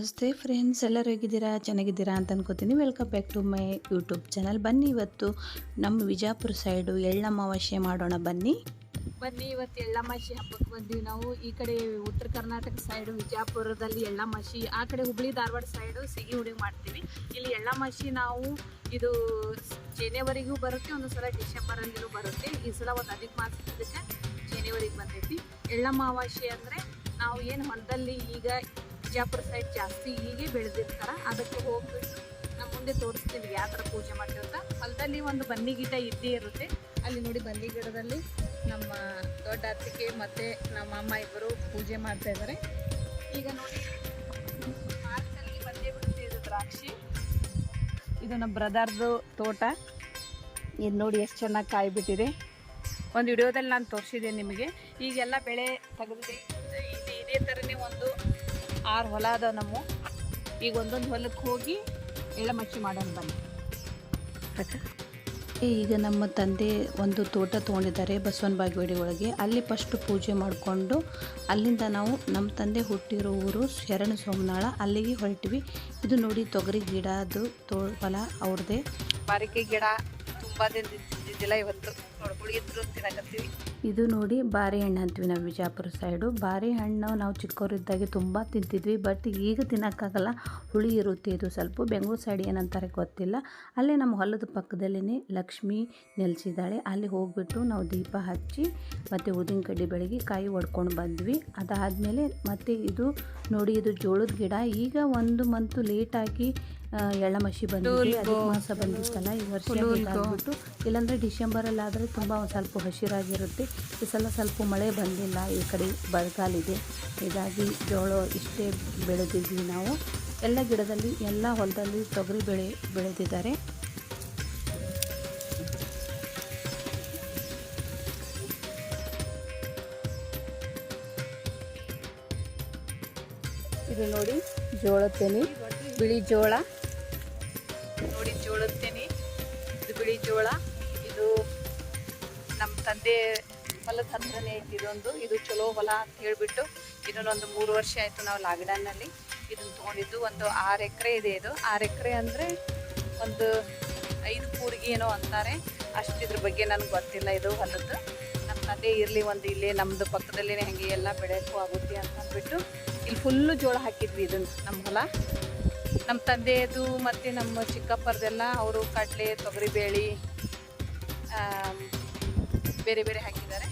ನಮಸ್ತೆ ಫ್ರೆಂಡ್ಸ್ ಎಲ್ಲರೂ ಹೇಗಿದ್ದೀರಾ? ಚೆನ್ನಾಗಿದ್ದೀರಾ ಅಂತ ಅನ್ಕೋತೀನಿ. Welcome back to my YouTube channel ಬನ್ನಿ ಇವತ್ತು ನಮ್ಮ ವಿಜಾಪುರ ಸೈಡು ಎಳ್ಳಮಾವಾಸ್ಯೆ ಮಾಡೋಣ. ಬನ್ನಿ. ಬನ್ನಿ, ಇವತ್ತು ಎಳ್ಳಮಾಸಿ ಹಬ್ಬಕ್ಕೆ ಬಂದ್ವಿ ನಾವು. ಈ ಕಡೆ ಉತ್ತರ ಕರ್ನಾಟಕ ಸೈಡು ವಿಜಾಪುರದಲ್ಲಿ ಎಳ್ಳಮಾಸಿ ಆ ಕಡೆ ಹುಬ್ಳಿ ಧಾರವಾಡ ಸೈಡು ಸಿಗಿ ಹುಡುಗಿ ಮಾಡ್ತೀವಿ. ಇಲ್ಲಿ ಎಳ್ಳಮಾಸಿ ನಾವು ಇದು ಜನವರಿಗೂ ಬರುತ್ತೆ ಒಂದು ಸಲ ಡಿಸೆಂಬರಲ್ಲಿಯೂ ಬರುತ್ತೆ. ಈ ಸಲ ಒಂದು ಅಧಿಕ ಮಾಸಕ್ಕೆ ಜನವರಿಗೆ ಬಂದೈತಿ. ಎಳ್ಳಮಾವಾಸೆ ಅಂದರೆ ನಾವು ಏನು ಹೊಲದಲ್ಲಿ ಈಗ ವಿಜಯಪುರ ಸೈಡ್ ಜಾಸ್ತಿ ಹೀಗೆ ಬೆಳೆದಿರ್ತಾರ ಅದಕ್ಕೆ ಹೋಗ್ಬಿಟ್ಟು ನಮ್ಮ ಮುಂದೆ ತೋರಿಸ್ತೀವಿ ಯಾವ ಥರ ಪೂಜೆ ಮಾಡ್ತೀವಿ ಅಂತ. ಹೊಲದಲ್ಲಿ ಒಂದು ಬನ್ನಿ ಗಿಡ ಇದ್ದೇ ಇರುತ್ತೆ. ಅಲ್ಲಿ ನೋಡಿ ಬನ್ನಿ ಗಿಡದಲ್ಲಿ ನಮ್ಮ ದೊಡ್ಡ ಅತ್ತಿಗೆ ಮತ್ತು ನಮ್ಮ ಅಮ್ಮ ಇಬ್ಬರು ಪೂಜೆ ಮಾಡ್ತಾ ಇದ್ದಾರೆ ಈಗ ನೋಡಿ, ಮಾರ್ಚಲ್ಲಿ ಬಂದೇ ಬಿಡುತ್ತೆ ಇದು ದ್ರಾಕ್ಷಿ. ಇದು ನಮ್ಮ ಬ್ರದರ್ದು ತೋಟ. ಇದು ನೋಡಿ ಎಷ್ಟು ಚೆನ್ನಾಗಿ ಕಾಯಿ ಬಿಟ್ಟಿದೆ ಒಂದು ವಿಡಿಯೋದಲ್ಲಿ ನಾನು ತೋರಿಸಿದೆ ನಿಮಗೆ. ಈಗೆಲ್ಲ ಬೆಳೆ ತೆಗೆದಿದೆ. ಆರು ಹೊಲ ಅದಾವ ನಮ್ಮ. ಈಗ ಒಂದೊಂದು ಹೊಲಕ್ಕೆ ಹೋಗಿ ಎಳ್ಳಮಚ್ಚಿ ಮಾಡೋಣ ಬನ್ನಿ. ಈಗ ನಮ್ಮ ತಂದೆ ಒಂದು ತೋಟ ತೊಗೊಂಡಿದ್ದಾರೆ ಬಸವನ ಬಾಗೇವಾಡಿ ಒಳಗೆ. ಅಲ್ಲಿ ಫಸ್ಟ್ ಪೂಜೆ ಮಾಡಿಕೊಂಡು ಅಲ್ಲಿಂದ ನಾವು ನಮ್ಮ ತಂದೆ ಹುಟ್ಟಿರೋ ಊರು ಶರಣ ಸೋಮನಾಳ ಅಲ್ಲಿಗೆ ಹೊರಟಿವಿ. ಇದು ನೋಡಿ ತೊಗರಿ ಗಿಡ ಅದು ತೋ ಫಲ ಅವ್ರದ್ದೇ ಬಾರಿಕೆ ಗಿಡ ಇದು ನೋಡಿ ಬಾರಿ ಹಣ್ಣು ಅಂತೀವಿ ನಾವು ವಿಜಯಪುರ ಸೈಡು. ಬಾರಿ ಹಣ್ಣು ನಾವು ಚಿಕ್ಕವರಿದ್ದಾಗೆ ತುಂಬ ತಿಂತಿದ್ವಿ, ಬಟ್ ಈಗ ತಿನ್ನೋಕ್ಕಾಗಲ್ಲ. ಹುಳಿ ಇರುತ್ತೆ ಇದು ಸ್ವಲ್ಪ. ಬೆಂಗಳೂರು ಸೈಡ್ ಏನಂತಾರೆ ಗೊತ್ತಿಲ್ಲ. ಅಲ್ಲೇ ನಮ್ಮ ಹೊಲದ ಪಕ್ಕದಲ್ಲೇ ಲಕ್ಷ್ಮಿ ನೆಲೆಸಿದ್ದಾಳೆ. ಅಲ್ಲಿ ಹೋಗ್ಬಿಟ್ಟು ನಾವು ದೀಪ ಹಚ್ಚಿ ಮತ್ತು ಉದಿನ ಕಡ್ಡಿ ಬೆಳಗ್ಗೆ ಕಾಯಿ ಒಡ್ಕೊಂಡು ಬಂದ್ವಿ. ಅದಾದಮೇಲೆ ಮತ್ತು ಇದು ನೋಡಿ ಇದು ಜೋಳದ ಗಿಡ. ಈಗ ಒಂದು ಮಂತು ಲೇಟಾಗಿ ಎಳ್ಳಮಶಿ ಬಂದಿದೆ ಅದಕ್ಕೆ ಮಾಸ ಬಂದಿತ್ತಲ್ಲ ಈ ವರ್ಷ ಹೀಗಾಗ್ಬಿಟ್ಟು ಇಲ್ಲಾಂದರೆ ಡಿಸೆಂಬರಲ್ಲಿ ಆದರೆ ತುಂಬ ಒಂದು ಸ್ವಲ್ಪ ಹಸಿರಾಗಿರುತ್ತೆ. ಈ ಸಲ ಸ್ವಲ್ಪ ಮಳೆ ಬಂದಿಲ್ಲ ಈ ಕಡೆ ಬರಗಾಲಿದೆ. ಹೀಗಾಗಿ ಜೋಳ ಇಷ್ಟೇ ಬೆಳೆದಿದ್ವಿ ನಾವು. ಎಲ್ಲ ಗಿಡದಲ್ಲಿ ಎಲ್ಲ ಹೊಲದಲ್ಲಿ ತೊಗರಿ ಬೆಳೆ ಬೆಳೆದಿದ್ದಾರೆ. ಇದು ನೋಡಿ ಜೋಳ ತೆನಿ ಬಿಳಿ ಜೋಳ. ಜೋಳ, ಇದು ನಮ್ಮ ತಂದೆ ಹೊಲದ ಹತ್ರನೇ ಐತಿ ಇದೊಂದು ಇದು ಚಲೋ ಹೊಲ ಅಂತ ಹೇಳಿಬಿಟ್ಟು ಇದನ್ನೊಂದು ಮೂರು ವರ್ಷ ಆಯಿತು ನಾವು ಲಾಕ್ಡೌನ್ನಲ್ಲಿ ಇದನ್ನು ತೊಗೊಂಡಿದ್ದು. ಒಂದು ಆರು ಎಕರೆ ಇದೆ ಇದು. ಆರು ಎಕರೆ ಅಂದರೆ ಒಂದು ಐದು ಕೂರಿಗೆ ಏನೋ ಅಂತಾರೆ. ಇದ್ರ ಬಗ್ಗೆ ನನಗೆ ಗೊತ್ತಿಲ್ಲ ಇದು ಹೊಲದ್ದು. ನಮ್ಮ ತಂದೆ ಇರಲಿ ಒಂದು ಇಲ್ಲೇ ನಮ್ಮದು ಪಕ್ಕದಲ್ಲೇ ಹಾಗೆ ಎಲ್ಲ ಬೆಳೆಯೋಕ್ಕೂ ಆಗುತ್ತೆ ಅಂತ ಅಂದ್ಬಿಟ್ಟು ಇಲ್ಲಿ ಫುಲ್ಲು ಜೋಳ ಹಾಕಿದ್ವಿ ಇದನ್ನು ನಮ್ಮ ಹೊಲ. ನಮ್ಮ ತಂದೆಯದು ಮತ್ತು ನಮ್ಮ ಚಿಕ್ಕಪ್ಪರದೆಲ್ಲ ಅವರು ಕಡಲೆ ತೊಗರಿಬೇಳೆ ಬೇರೆ ಬೇರೆ ಹಾಕಿದ್ದಾರೆ.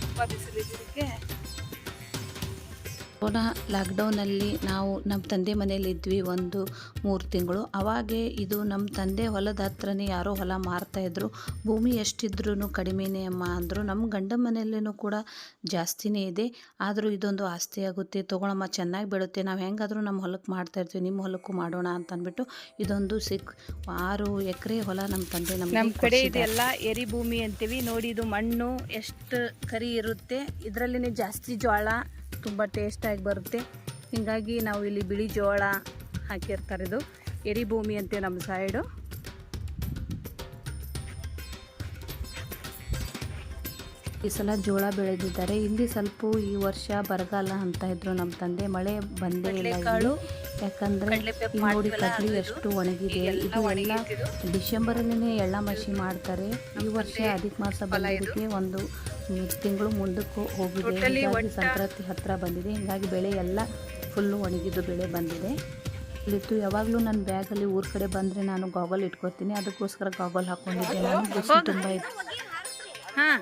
ತುಂಬ ಬಿಸಿಲಿದ್ದಕ್ಕೆ ಕೊರೋನಾ ಲಾಕ್ಡೌನಲ್ಲಿ ನಾವು ನಮ್ಮ ತಂದೆ ಮನೇಲಿ ಇದ್ವಿ ಒಂದು ಮೂರು ತಿಂಗಳು. ಅವಾಗೆ ಇದು ನಮ್ಮ ತಂದೆ ಹೊಲದ ಹತ್ರನೇ ಯಾರೋ ಹೊಲ ಮಾರ್ತಾಯಿದ್ರು ಭೂಮಿ ಎಷ್ಟಿದ್ರೂ ಕಡಿಮೆನೇ ಅಮ್ಮ ಅಂದರು. ನಮ್ಮ ಗಂಡ ಮನೆಯಲ್ಲೂ ಕೂಡ ಜಾಸ್ತಿನೇ ಇದೆ. ಆದರೂ ಇದೊಂದು ಆಸ್ತಿ ಆಗುತ್ತೆ. ತೊಗೊಳಮ್ಮ ಚೆನ್ನಾಗಿ ಬೆಳುತ್ತೆ ನಾವು ಹೆಂಗಾದರೂ ನಮ್ಮ ಹೊಲಕ್ಕೆ ಮಾಡ್ತಾಯಿರ್ತೀವಿ ನಿಮ್ಮ ಹೊಲಕ್ಕೂ ಮಾಡೋಣ ಅಂತ ಅಂದ್ಬಿಟ್ಟು ಇದೊಂದು ಸಿಕ್ ಆರು ಎಕರೆ ಹೊಲ ನಮ್ಮ ತಂದೆ ನಮ್ಮ ನಮ್ಮ ಕಡೆ ಇದೆಲ್ಲ ಎರಿ ಭೂಮಿ ಅಂತೀವಿ. ನೋಡಿ ಇದು ಮಣ್ಣು ಎಷ್ಟು ಕರಿ ಇರುತ್ತೆ. ಇದರಲ್ಲಿನೇ ಜಾಸ್ತಿ ಜೋಳ ತುಂಬ ಟೇಸ್ಟಾಗಿ ಬರುತ್ತೆ. ಹೀಗಾಗಿ ನಾವು ಇಲ್ಲಿ ಬಿಳಿ ಜೋಳ ಹಾಕಿರ್ತಾರೆ ಇದು. ಎರಿ ಭೂಮಿ ಅಂತೀವಿ ನಮ್ಮ ಸೈಡು ಈ ಸಲ ಜೋಳ ಬೆಳೆದಿದ್ದಾರೆ. ಇಲ್ಲಿ ಸ್ವಲ್ಪ ಈ ವರ್ಷ ಬರಗಾಲ ಅಂತ ಇದ್ರು ನಮ್ಮ ತಂದೆ. ಮಳೆ ಬಂದೇ ಇಲ್ಲ ಇಲ್ಲಿ. ಯಾಕಂದ್ರೆ ನೋಡಿ ಕಡ್ಲಿ ಎಷ್ಟು ಒಣಗಿದೆ. ಇದು ಎಲ್ಲ ಡಿಸೆಂಬರಲ್ಲೇ ಎಳ್ಳ ಮಸಿ ಮಾಡ್ತಾರೆ. ಈ ವರ್ಷ ಅಧಿಕ ಮಾಸ ಬಂದಿದ್ದಕ್ಕೆ ಒಂದು ತಿಂಗಳು ಮುಂದಕ್ಕೆ ಹೋಗಿದೆ. ಹೀಗಾಗಿ ಸಂಕ್ರಾಂತಿ ಹತ್ತಿರ ಬಂದಿದೆ. ಹೀಗಾಗಿ ಬೆಳೆ ಎಲ್ಲ ಫುಲ್ಲು ಒಣಗಿದ್ದು ಬೆಳೆ ಬಂದಿದೆ. ಇಲ್ಲಿತ್ತು ಯಾವಾಗಲೂ ನನ್ನ ಬ್ಯಾಗಲ್ಲಿ ಊರ ಕಡೆ ಬಂದರೆ ನಾನು ಗಾಗಲ್ ಇಟ್ಕೊತೀನಿ. ಅದಕ್ಕೋಸ್ಕರ ಗಾಗಲ್ ಹಾಕ್ಕೊಂಡಿದ್ದೆ ನಾನು. ಬಿಸಿಲು ತುಂಬ ಇತ್ತು. ಹಾಂ.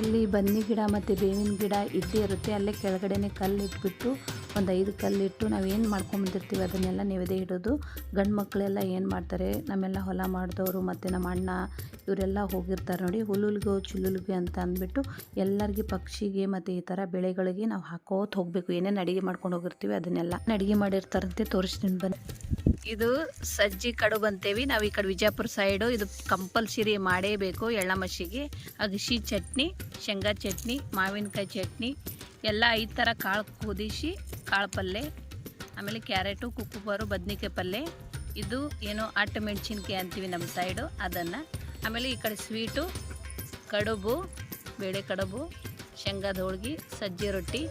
ಅಲ್ಲಿ ಬನ್ನಿ ಗಿಡ ಮತ್ತು ಬೇವಿನ ಗಿಡ ಇದ್ದೇ ಇರುತ್ತೆ. ಅಲ್ಲೇ ಕೆಳಗಡೆನೆ ಕಲ್ಲು ಇಟ್ಬಿಟ್ಟು ಒಂದು ಐದು ಕಲ್ಲಿಟ್ಟು ನಾವು ಏನು ಮಾಡ್ಕೊಂಬಂದಿರ್ತೀವಿ ಅದನ್ನೆಲ್ಲ ನೆವೆದೇ ಇಡೋದು. ಗಂಡು ಮಕ್ಕಳೆಲ್ಲ ಏನು ಮಾಡ್ತಾರೆ, ನಮ್ಮೆಲ್ಲ ಹೊಲ ಮಾಡಿದವರು ಮತ್ತು ನಮ್ಮ ಅಣ್ಣ ಇವರೆಲ್ಲ ಹೋಗಿರ್ತಾರೆ ನೋಡಿ, ಹುಲ್ಲುಲ್ಗೋ, ಚಿಲ್ಲುಲ್ಗೆ ಅಂತ ಅಂದ್ಬಿಟ್ಟು ಎಲ್ಲರಿಗೆ ಪಕ್ಷಿಗೆ ಮತ್ತು ಈ ಥರ ಬೆಳೆಗಳಿಗೆ ನಾವು ಹಾಕೋತ ಹೋಗಬೇಕು. ಏನೇನು ಅಡುಗೆ ಮಾಡ್ಕೊಂಡು ಹೋಗಿರ್ತೀವಿ ಅದನ್ನೆಲ್ಲ ಅಡುಗೆ ಮಾಡಿರ್ತಾರಂತೆ, ತೋರಿಸ್ತೀನಿ ಬನ್ನಿ. ಇದು ಸಜ್ಜಿ ಕಡುಬು ಅಂತೇವಿ ನಾವು ಈ ಕಡೆ ವಿಜಯಪುರ ಸೈಡು ಇದು ಕಂಪಲ್ಸರಿ ಮಾಡೇಬೇಕು ಎಳ್ಳಮಸಿಗೆ ಅಗಸಿ ಚಟ್ನಿ, ಶೇಂಗಾ ಚಟ್ನಿ, ಮಾವಿನಕಾಯಿ ಚಟ್ನಿ, ಎಲ್ಲ ಐದು ಥರ ಕಾಳು ಕುದಿಸಿ ಕಾಳು ಪಲ್ಯ ಆಮೇಲೆ ಕ್ಯಾರೆಟು, ಕುಕ್ಕುಬಾರು, ಬದ್ನಿಕಾಯಿ ಪಲ್ಯ ಇದು ಏನು ಅಟ್ಟ ಮೆಣಸಿನ್ಕಾಯಿ ಅಂತೀವಿ ನಮ್ಮ ಸೈಡು ಅದನ್ನು. ಆಮೇಲೆ ಈ ಕಡೆ ಸ್ವೀಟು ಕಡುಬು, ಬೇಳೆ ಕಡುಬು, ಶೇಂಗಾದ ಹೋಳ್ಗೆ, ಸಜ್ಜಿ ರೊಟ್ಟಿ,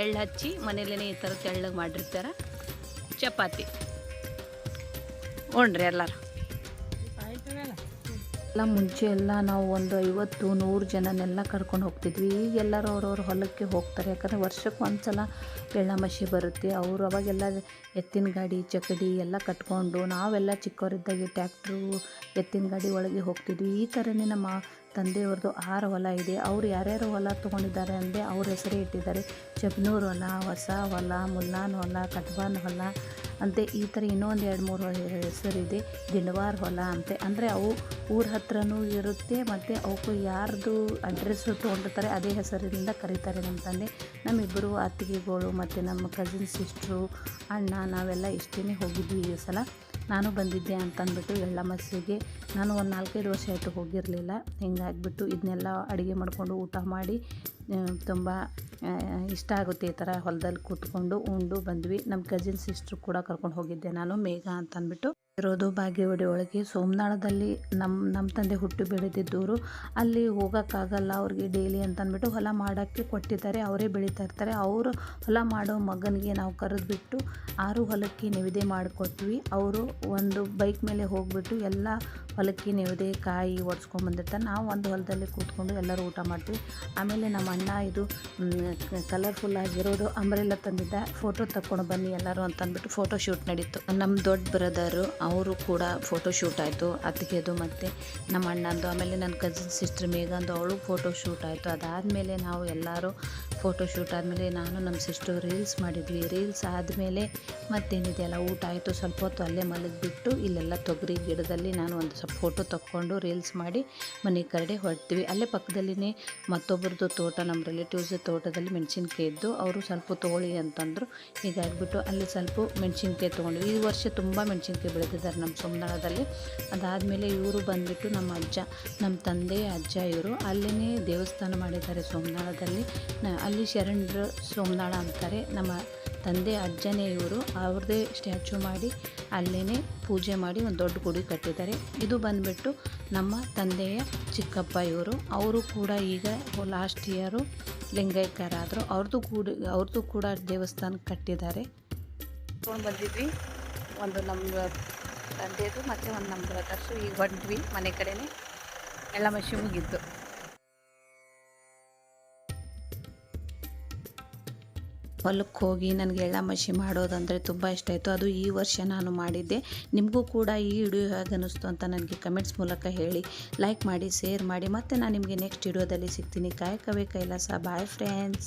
ಎಳ್ಳು ಹಚ್ಚಿ ಮನೇಲೇ ಈ ಥರ ತೆಳ್ಳಗೆ ಮಾಡಿರ್ತಾರೆ. ಚಪಾತಿ. ಉಣ್ರಿ ಎಲ್ಲರೂ. ಎಲ್ಲ ಮುಂಚೆ ಎಲ್ಲ ನಾವು ಒಂದು ಐವತ್ತು, ನೂರು ಜನನೆಲ್ಲ ಕರ್ಕೊಂಡು ಹೋಗ್ತಿದ್ವಿ. ಈಗ ಎಲ್ಲರೂ ಅವ್ರವ್ರ ಹೊಲಕ್ಕೆ ಹೋಗ್ತಾರೆ. ಯಾಕಂದರೆ ವರ್ಷಕ್ಕೆ ಒಂದು ಸಲ ಎಳ್ಳಮಶಿ ಬರುತ್ತೆ. ಅವರು ಅವಾಗೆಲ್ಲ ಎತ್ತಿನ ಗಾಡಿ, ಚಕಡಿ ಎಲ್ಲ ಕಟ್ಕೊಂಡು ನಾವೆಲ್ಲ ಚಿಕ್ಕವರಿದ್ದಾಗೆ ಟ್ಯಾಕ್ಟ್ರು, ಎತ್ತಿನ ಗಾಡಿ ಒಳಗೆ ಹೋಗ್ತಿದ್ವಿ. ಈ ಥರನೇ ನಮ್ಮ ತಂದೆಯವ್ರದ್ದು ಆರು ಹೊಲ ಇದೆ. ಅವರು ಯಾರ್ಯಾರು ಹೊಲ ತೊಗೊಂಡಿದ್ದಾರೆ ಅಂದರೆ ಅವ್ರ ಹೆಸರೇ ಇಟ್ಟಿದ್ದಾರೆ. ಚಬ್ನೂರು ಹೊಲ, ಹೊಸ ಹೊಲ, ಮುಲ್ಲಾನ್ ಹೊಲ, ಕಟ್ಬಾನ್ ಹೊಲ ಅಂತೆ ಈ ಥರ ಇನ್ನೊಂದು ಎರಡು ಮೂರು ಹೆಸರಿದೆ ದಿಂಡವಾರ ಹೊಲ ಅಂತೆ. ಅಂದರೆ ಅವು ಊರ ಹತ್ರನೂ ಇರುತ್ತೆ, ಮತ್ತು ಅವಕ್ಕೂ ಯಾರ್ದು ಅಡ್ರೆಸ್ಸು ತೊಗೊಂಡಿರ್ತಾರೆ ಅದೇ ಹೆಸರಿನಿಂದ ಕರೀತಾರೆ ನಮ್ಮ ತಂದೆ. ನಮ್ಮಿಬ್ಬರು ಅತ್ತಿಗೆಗಳು ಮತ್ತು ನಮ್ಮ ಕಸಿನ್ ಸಿಸ್ಟ್ರು ಅಣ್ಣ, ನಾವೆಲ್ಲ ಇಷ್ಟೇ ಹೋಗಿದ್ವಿ ಈ ಸಲ. ನಾನು ಬಂದಿದ್ದೆ ಅಂತಂದ್ಬಿಟ್ಟು ಎಳ್ಳಮಸಿಗೆ ನಾನು ಒಂದು ನಾಲ್ಕೈದು ವರ್ಷ ಆಯಿತು ಹೋಗಿರಲಿಲ್ಲ. ಹಿಂಗಾಗಿಬಿಟ್ಟು ಇದನ್ನೆಲ್ಲ ಅಡುಗೆ ಮಾಡಿಕೊಂಡು ಊಟ ಮಾಡಿ ತುಂಬ ಇಷ್ಟ ಆಗುತ್ತೆ ಈ ಥರ ಹೊಲದಲ್ಲಿ ಕೂತ್ಕೊಂಡು ಉಂಡು ಬಂದ್ವಿ. ನಮ್ಮ ಕಜಿನ್ ಸಿಸ್ಟ್ರು ಕೂಡ ಕರ್ಕೊಂಡು ಹೋಗಿದ್ದೆ. ನಾನು ಮೇಘ ಅಂತ ಅಂದ್ಬಿಟ್ಟು ಇರೋದು ಬಾಗೇವಾಡಿ ಒಳಗೆ. ಸೋಮನಾಳದಲ್ಲಿ ನಮ್ಮ ನಮ್ಮ ತಂದೆ ಹುಟ್ಟು ಬೆಳೆದಿದ್ದವರು ಅಲ್ಲಿ ಹೋಗೋಕ್ಕಾಗಲ್ಲ, ಅವ್ರಿಗೆ ಡೈಲಿ ಅಂತ ಅಂದ್ಬಿಟ್ಟು ಹೊಲ ಮಾಡೋಕ್ಕೆ ಕೊಟ್ಟಿದ್ದಾರೆ. ಅವರೇ ಬೆಳೀತಾ ಇರ್ತಾರೆ. ಅವರು ಹೊಲ ಮಾಡೋ ಮಗನಿಗೆ ನಾವು ಕರೆದುಬಿಟ್ಟು ಆರು ಹೊಲಕ್ಕೆ ನಿವೇದೆ ಮಾಡಿಕೊಟ್ವಿ. ಅವರು ಒಂದು ಬೈಕ್ ಮೇಲೆ ಹೋಗಿಬಿಟ್ಟು ಎಲ್ಲ ಹೊಲಕ್ಕೆ ನಿವೇದೆ, ಕಾಯಿ ಒಡ್ಸ್ಕೊಂಬಂದಿರ್ತಾರೆ ನಾವು ಒಂದು ಹೊಲದಲ್ಲಿ ಕೂತ್ಕೊಂಡು ಎಲ್ಲರೂ ಊಟ ಮಾಡ್ತೀವಿ. ಆಮೇಲೆ ನಮ್ಮ ಅಣ್ಣ ಇದು ಕಲರ್ಫುಲ್ ಆಗಿರೋದು ಅಂಬ್ರೆಲ್ಲ ತಂದಿದ್ದ. ಫೋಟೋ ತಕ್ಕೊಂಡು ಬನ್ನಿ ಎಲ್ಲರೂ ಅಂತಂದ್ಬಿಟ್ಟು ಫೋಟೋ ಶೂಟ್ ನಡೀತು. ನಮ್ಮ ದೊಡ್ಡ ಬ್ರದರು ಅವರು ಕೂಡ ಫೋಟೋ ಶೂಟ್ ಆಯಿತು, ಅತ್ತಿಗೆದು ಮತ್ತು ನಮ್ಮ ಅಣ್ಣಂದು ಆಮೇಲೆ ನನ್ನ ಕಸಿನ್ ಸಿಸ್ಟರ್ ಮೇಘಂದು, ಅವಳು ಫೋಟೋ ಶೂಟ್ ಆಯಿತು. ಅದಾದಮೇಲೆ ನಾವು ಎಲ್ಲರೂ ಫೋಟೋ ಶೂಟ್ ಆದಮೇಲೆ ನಾನು ನಮ್ಮ ಸಿಸ್ಟರ್ ರೀಲ್ಸ್ ಮಾಡಿದ್ವಿ. ರೀಲ್ಸ್ ಆದಮೇಲೆ ಮತ್ತೇನಿದೆಯಲ್ಲ ಊಟ ಆಯಿತು. ಸ್ವಲ್ಪ ಹೊತ್ತು ಅಲ್ಲೇ ಮಲಗಿಬಿಟ್ಟು ಇಲ್ಲೆಲ್ಲ ತೊಗರಿ ಗಿಡದಲ್ಲಿ ನಾನು ಒಂದು ಸ್ವಲ್ಪ ಫೋಟೋ ತಕ್ಕೊಂಡು ರೀಲ್ಸ್ ಮಾಡಿ ಮನೆ ಕರಡೆ ಹೊರಡ್ತೀವಿ ಅಲ್ಲೇ ಪಕ್ಕದಲ್ಲಿನೇ ಮತ್ತೊಬ್ಬರದ್ದು ತೋಟ, ನಮ್ಮ ರಿಲೇಟಿವ್ಸ್ ತೋಟದಲ್ಲಿ ಮೆಣಸಿನ್ಕಾಯಿ ಇದ್ದು, ಅವರು ಸ್ವಲ್ಪ ತೊಗೊಳ್ಳಿ ಅಂತಂದರು. ಹೀಗಾಗಿಬಿಟ್ಟು ಅಲ್ಲಿ ಸ್ವಲ್ಪ ಮೆಣಸಿನ್ಕಾಯಿ ತೊಗೊಂಡ್ವಿ. ಈ ವರ್ಷ ತುಂಬ ಮೆಣಸಿನ್ಕಾಯಿ ಬೆಳೆದಿದ್ದಾರೆ ನಮ್ಮ ಸೋಮನಾಳದಲ್ಲಿ ಅದಾದಮೇಲೆ ಇವರು ಬಂದುಬಿಟ್ಟು ನಮ್ಮ ಅಜ್ಜ, ನಮ್ಮ ತಂದೆ, ಅಜ್ಜ ಇವರು ಅಲ್ಲೇ ದೇವಸ್ಥಾನ ಮಾಡಿದ್ದಾರೆ ಸೋಮನಾಳದಲ್ಲಿ. ಅಲ್ಲಿ ಶರಣರು ಸೋಮನಾಳ ಅಂತಾರೆ. ನಮ್ಮ ತಂದೆ, ಅಜ್ಜನೇ ಇವರು ಅವ್ರದ್ದೇ ಸ್ಟ್ಯಾಚು ಮಾಡಿ ಅಲ್ಲೇ ಪೂಜೆ ಮಾಡಿ ಒಂದು ದೊಡ್ಡ ಗುಡಿ ಕಟ್ಟಿದ್ದಾರೆ. ಇದು ಬಂದುಬಿಟ್ಟು ನಮ್ಮ ತಂದೆಯ ಚಿಕ್ಕಪ್ಪ ಇವರು. ಅವರು ಕೂಡ ಈಗ ಲಾಸ್ಟ್ ಇಯರು ಲಿಂಗೈಕ್ಯರಾದರು. ಅವ್ರದ್ದು ಕೂಡ ಅವ್ರದ್ದು ಕೂಡ ದೇವಸ್ಥಾನ ಕಟ್ಟಿದ್ದಾರೆ. ಬಂದಿದ್ವಿ. ಒಂದು ನಮ್ಮ ತಂದೆದು ಮತ್ತು ಒಂದು ನಮ್ಮ ಬ್ರದರ್ಸು ಈಗ ಹೊಂಟ್ವಿ ಮನೆ ಕಡೆನೇ. ಎಲ್ಲ ಮಷಿ ಮುಗಿದ್ದು ಹೊಲಕ್ಕೆ ಹೋಗಿ ನನಗೆ ಎಳ್ಳ ಮಷಿ ಮಾಡೋದಂದರೆ ತುಂಬ ಇಷ್ಟ ಆಯಿತು. ಅದು ಈ ವರ್ಷ ನಾನು ಮಾಡಿದ್ದೆ. ನಿಮಗೂ ಕೂಡ ಈ ವಿಡಿಯೋ ಹೇಗೆ ಅನ್ನಿಸ್ತು ಅಂತ ನನಗೆ ಕಮೆಂಟ್ಸ್ ಮೂಲಕ ಹೇಳಿ. ಲೈಕ್ ಮಾಡಿ ಶೇರ್ ಮಾಡಿ. ಮತ್ತು ನಾನು ನಿಮಗೆ ನೆಕ್ಸ್ಟ್ ವಿಡಿಯೋದಲ್ಲಿ ಸಿಗ್ತೀನಿ. ಕಾಯಕವೇ ಕೈಲಾಸ. Bye friends